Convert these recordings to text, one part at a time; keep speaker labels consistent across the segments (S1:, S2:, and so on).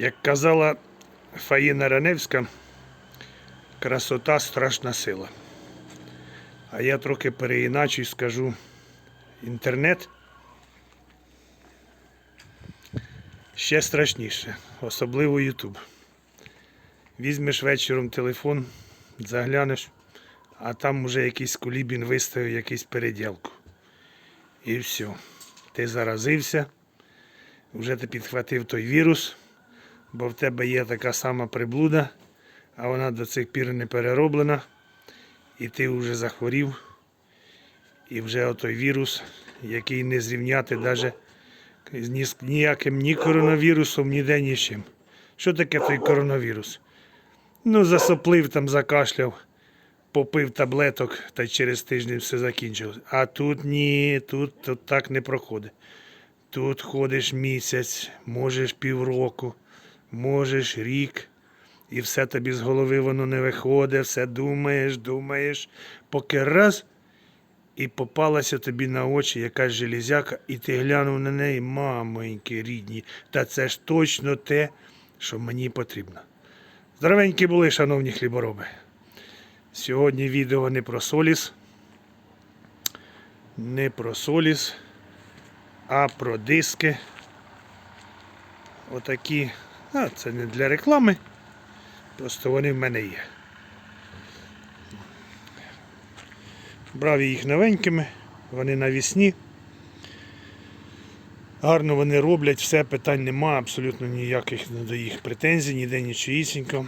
S1: Як казала Фаїна Раневська, красота страшна сила. А я трохи переіначу і скажу інтернет ще страшніше, особливо Ютуб. Візьмеш вечором телефон, заглянеш, а там уже якийсь кулібін виставив якийсь переділку. І все. Ти заразився, вже ти підхватив той вірус, бо в тебе є така сама приблуда, а вона до цих пір не перероблена, і ти вже захворів, і вже отой вірус, який не зрівняти навіть ні ніяким ні коронавірусом, ніде ні чим. Що таке той коронавірус? Ну, засоплив там, закашляв, попив таблеток та через тиждень все закінчилось. А тут ні, тут, тут так не проходить. Тут ходиш місяць, можеш півроку, можеш рік, і все тобі з голови воно не виходить, все думаєш, думаєш, поки раз і попалася тобі на очі якась железяка, і ти глянув на неї, мамоньки рідні, та це ж точно те, що мені потрібно. Здоровенькі були, шановні хлібороби. Сьогодні відео не про соліс, не про соліс, а про диски. Отакі. А, це не для реклами. Просто вони в мене є. Брав я їх новенькими, вони навісні. Гарно вони роблять, все, питань нема, абсолютно ніяких до їх претензій, ніде нічиїсінько.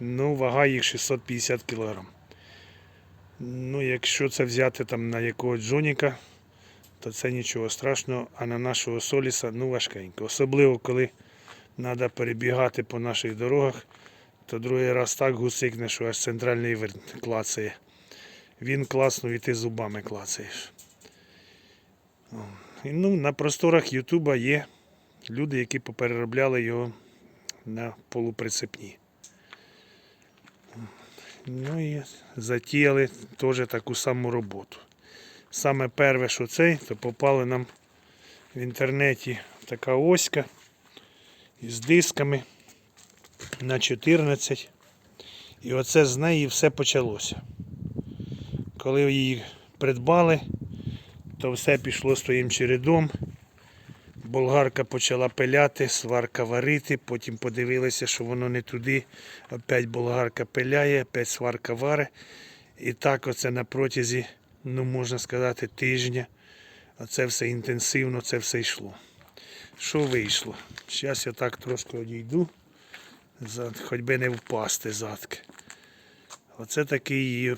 S1: Ну, вага їх 650 кг. Ну, якщо це взяти там на якогось Джоніка, то це нічого страшного, а на нашого Соліса ну важкенько. Особливо, коли треба перебігати по наших дорогах, то другий раз так гусикне, що аж центральний вирт клацає. Він класно і ти зубами клацаєш. Ну, на просторах Ютуба є люди, які попереробляли його на полуприцепні. Ну і затіяли теж таку саму роботу. Саме перше, що цей, то попали нам в інтернеті така оська із дисками на 14. І оце з неї все почалося. Коли її придбали, то все пішло своїм чередом. Болгарка почала пиляти, сварка варити, потім подивилися, що воно не туди. Опять болгарка пиляє, опять сварка варе. І так оце на протязі, ну можна сказати, тижня. Оце все інтенсивно, це все йшло. Що вийшло? Зараз я так трошки одійду, хоч би не впасти задки. Оце такий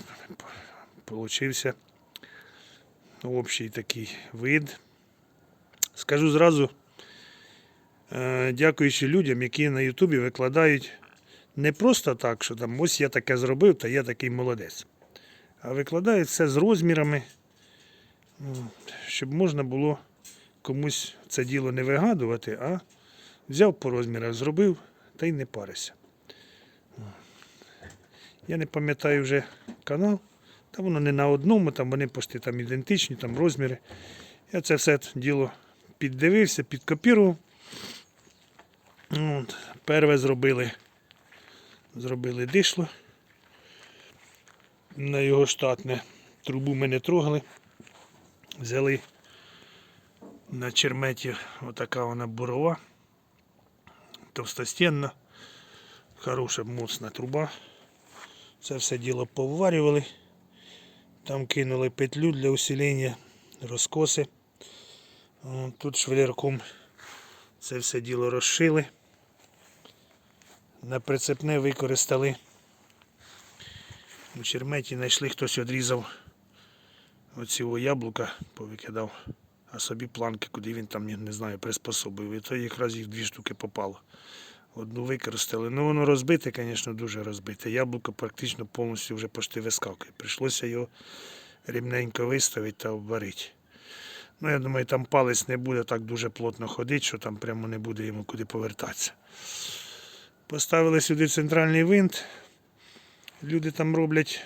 S1: получився общий такий вид. Скажу зразу, е, дякуючи людям, які на Ютубі викладають не просто так, що там ось я таке зробив, та я такий молодець. А викладають все з розмірами, щоб можна було комусь це діло не вигадувати, а взяв по розмірах, зробив та й не парися. Я не пам'ятаю вже канал. Та воно не на одному, там вони почти там ідентичні, там розміри. Я це все діло піддивився, підкопірував. От, Перве зробили, зробили дишло. На його штатне трубу ми не трогали. Взяли на черметі отака вона бурова. Товстостінна, хороша моцна труба. Це все діло поварювали. Там кинули петлю для усилення розкоси. Тут швелярком це все діло розшили. На прицепне використали. У черметі знайшли, хтось відрізав оці яблука, повикидав, собі планки, куди він там, не знаю, приспособив. І то якраз їх дві штуки попало. Одну використали. Ну воно розбите, звісно, дуже розбите. Яблуко практично повністю вже почти вискакує. Прийшлося його рівненько виставити та обварити. Ну, я думаю, там палець не буде так дуже плотно ходити, що там прямо не буде йому куди повертатися. Поставили сюди центральний винт. Люди там роблять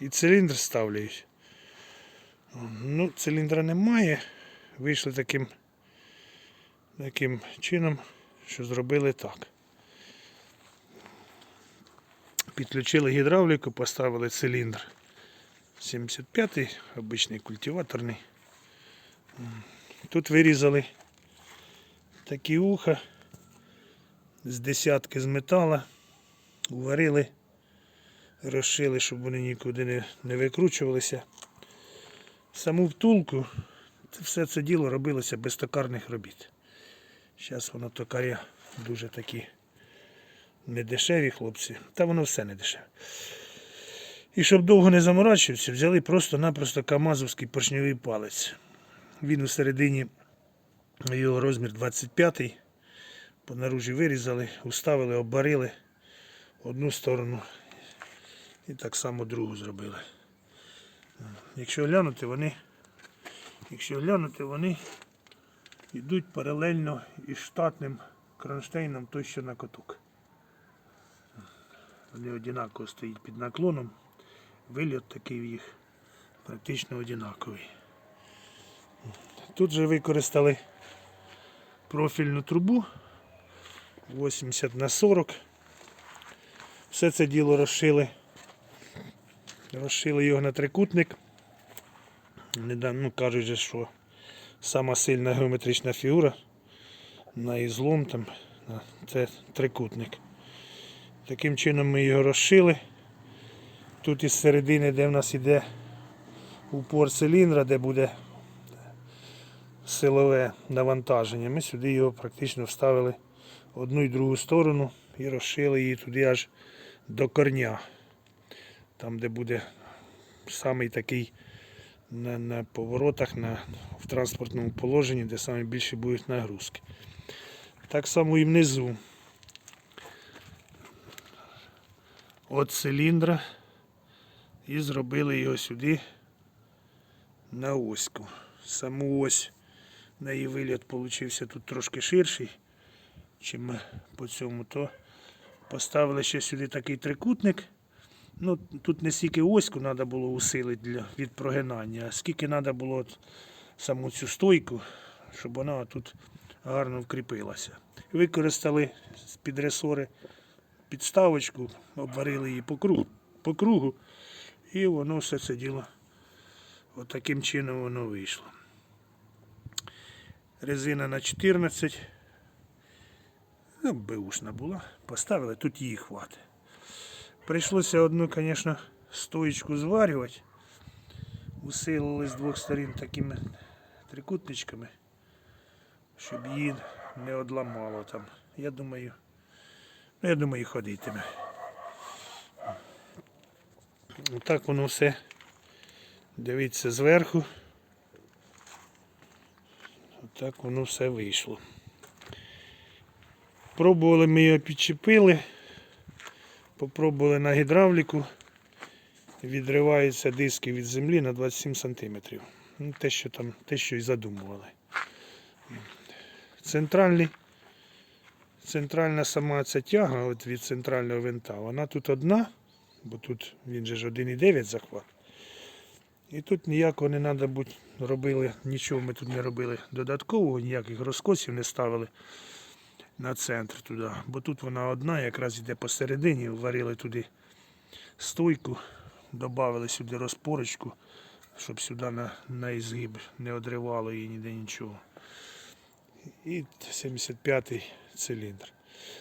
S1: і циліндр ставляють. Ну, циліндра немає. Вийшли таким, таким чином, що зробили так. Підключили гідравліку, поставили циліндр. 75-й, обичний культиваторний. Тут вирізали такі уха з десятки з метала, уварили, розшили, щоб вони нікуди не, не викручувалися. Саму втулку, все це діло робилося без токарних робіт. Зараз воно токаря дуже такі недешеві хлопці, та воно все не дешеве. І щоб довго не заморачуватися, взяли просто-напросто камазовський поршньовий палець. Він у середині його розмір 25 по наружі вирізали, уставили, оббарили одну сторону і так само другу зробили. Якщо глянути, вони, якщо глянути, вони йдуть паралельно із штатним кронштейном той, що на котук. Вони однаково стоять під наклоном. Вильот такий в їх практично однаковий. Тут же використали профільну трубу 80 на 40. Все це діло розшили. Розшили його на трикутник. Ну, кажуть, що сама сильна геометрична фігура на ізлом там, це трикутник. Таким чином ми його розшили. Тут із середини, де в нас іде упор циліндра, де буде силове навантаження, ми сюди його практично вставили одну і другу сторону і розшили її туди аж до корня. Там, де буде самий такий на, на поворотах, на, в транспортному положенні, де саме більше будуть нагрузки. Так само і внизу. От циліндра і зробили його сюди на оську. Саму ось на її виліт получився тут трошки ширший, чим по цьому, то поставили ще сюди такий трикутник. Ну, тут не стільки оську треба було усилити для, від прогинання, а скільки треба було от саму цю стойку, щоб вона тут гарно вкріпилася. Використали з-під ресори підставочку, обварили її по кругу, по кругу і воно все це діло отаким чином воно вийшло. Резина на 14. Ну, беушна була. Поставили, тут її хватить. Прийшлося одну, звісно, стоїчку зварювати. Усилили з двох сторін такими трикутничками, щоб її не одламало там. Я думаю, ну, я думаю, ходитиме. Отак воно все. Дивіться зверху. Отак воно все вийшло. Пробували ми його підчепили. Попробували на гідравліку. Відриваються диски від землі на 27 см. Ну, те, що там, те, що і задумували. Центральний, центральна сама ця тяга от від центрального винта, вона тут одна, бо тут він же ж 1,9 захват. І тут ніякого не треба робили, нічого ми тут не робили додаткового, ніяких розкосів не ставили на центр туди. Бо тут вона одна, якраз йде посередині, варили туди стойку, додали сюди розпорочку, щоб сюди на, на ізгиб не одривало її ніде нічого. І 75-й циліндр.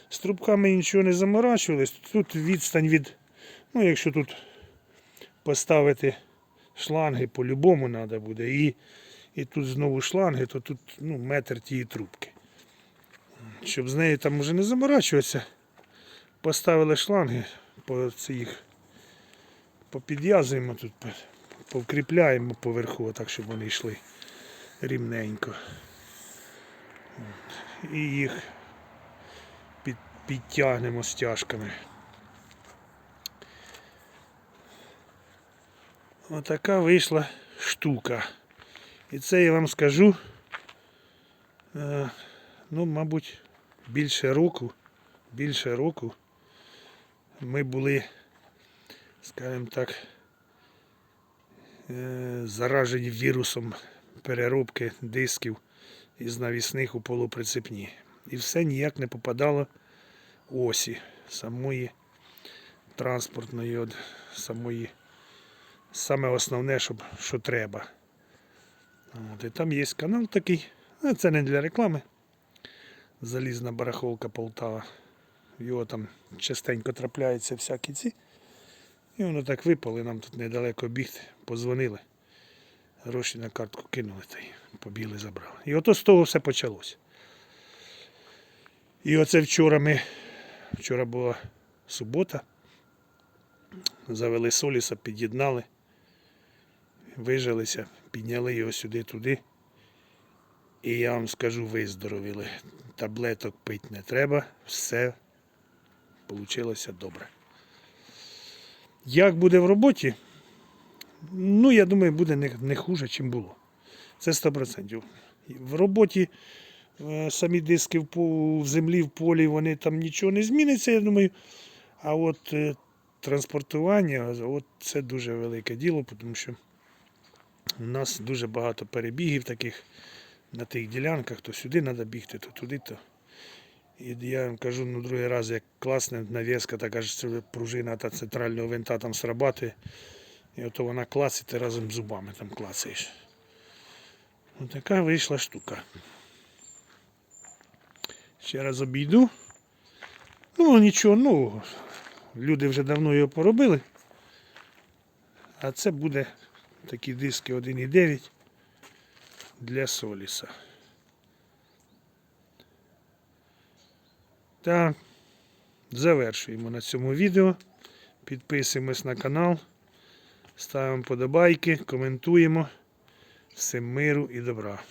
S1: З трубками нічого не заморачувались. Тут відстань від, ну якщо тут поставити шланги по-любому треба буде. І, і тут знову шланги, то тут ну, метр тієї трубки. Щоб з нею там уже не заморачуватися, поставили шланги, по цих, попідв'язуємо тут, повкріпляємо поверху, так, щоб вони йшли рівненько. І їх під, підтягнемо стяжками. Отака вийшла штука. І це я вам скажу, е, ну, мабуть, більше року, більше року ми були, скажімо так, е, заражені вірусом переробки дисків із навісних у полуприцепні. І все ніяк не попадало в осі самої транспортної от самої. Саме основне, щоб, що треба. От, і там є канал такий. Ну, Це не для реклами. Залізна барахолка Полтава. Його там частенько трапляються всякі ці. І воно так випало, нам тут недалеко бігти, позвонили. Гроші на картку кинули та й побігли забрали. І ото з того все почалося. І оце вчора ми, вчора була субота, завели Соліса, під'єднали, вижилися, підняли його сюди-туди. І я вам скажу, виздоровіли. Таблеток пити не треба, все вийшло добре. Як буде в роботі? Ну, я думаю, буде не, не хуже, ніж було. Це 100%. В роботі е, самі диски в, землі, в полі, вони там нічого не зміниться, я думаю. А от е, транспортування, от це дуже велике діло, тому що у нас дуже багато перебігів таких на тих ділянках, то сюди треба бігти, то туди, то. І я вам кажу ну, другий раз, як класна нав'язка, така ж пружина та центрального винта там срабатує. І ото вона клацає, ти разом з зубами там клацаєш. Ось така вийшла штука. Ще раз обійду. Ну, нічого, ну, люди вже давно його поробили. А це буде такі диски 1,9 для Соліса. Так, завершуємо на цьому відео. Підписуємось на канал, ставимо подобайки, коментуємо. Всім миру і добра.